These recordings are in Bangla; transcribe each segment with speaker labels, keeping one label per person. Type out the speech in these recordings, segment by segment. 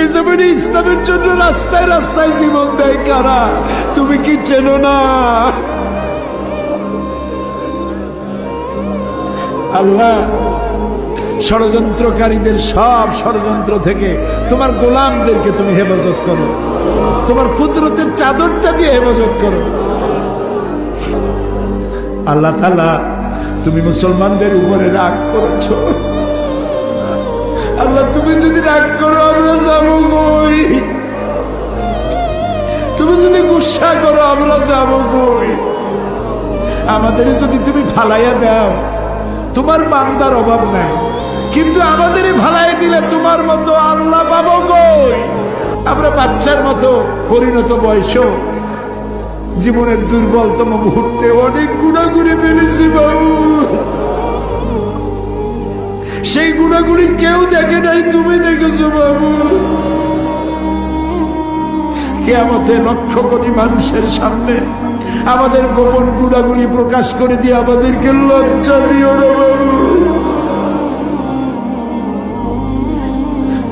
Speaker 1: এই জমিনে ইসলামের জন্য রাস্তায় রাস্তায় জীবন দেয় কারা? তুমি কি চেনো না? আল্লাহ, ষড়যন্ত্রকারীদের সব ষড়যন্ত্র থেকে তোমার গোলামদেরকে তুমি হেফাজত করো। তোমার কুদরতের চাদরটা দিয়ে হেফাজত করো। আল্লাহ তালা তুমি মুসলমানদের উপরে রাগ করেছ। আল্লাহ, তুমি যদি রাগ করো, আমরা যাব কই তুমি যদি গুসা করো, আমরা যাব কই আমাদের যদি তুমি ফালাইয়া দাও, তোমার বান্দার অভাব নাই। কিন্তু আমাদের ভালাই দিলে তোমার মতো আল্লাহ পাবো কই আমরা বাচ্চার মতো পরিণত বয়সেও জীবনের দুর্বলতম মুহূর্তে অনেক গুণাগুড়ি ফেলেছি বাবু সেই গুণাগুড়ি কেউ দেখে নাই, তুমি দেখেছ বাবু। কেয়ামতে লক্ষ কোটি মানুষের সামনে আমাদের গোপন গুণাগুলি প্রকাশ করে দিয়ে আমাদেরকে লজ্জা দিও না বাবু।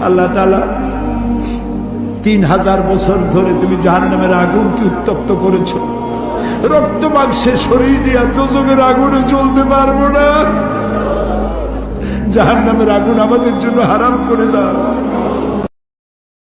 Speaker 1: আল্লাহ তালা তিন হাজার বছর ধরে তুমি জাহান নামের আগুনকে উত্তপ্ত করেছ। রক্ত মাংসের শরীর নিয়ে দোজকের আগুনে চলতে পারব না। জাহান নামের আগুন আমাদের জন্য হারাম করে দাও।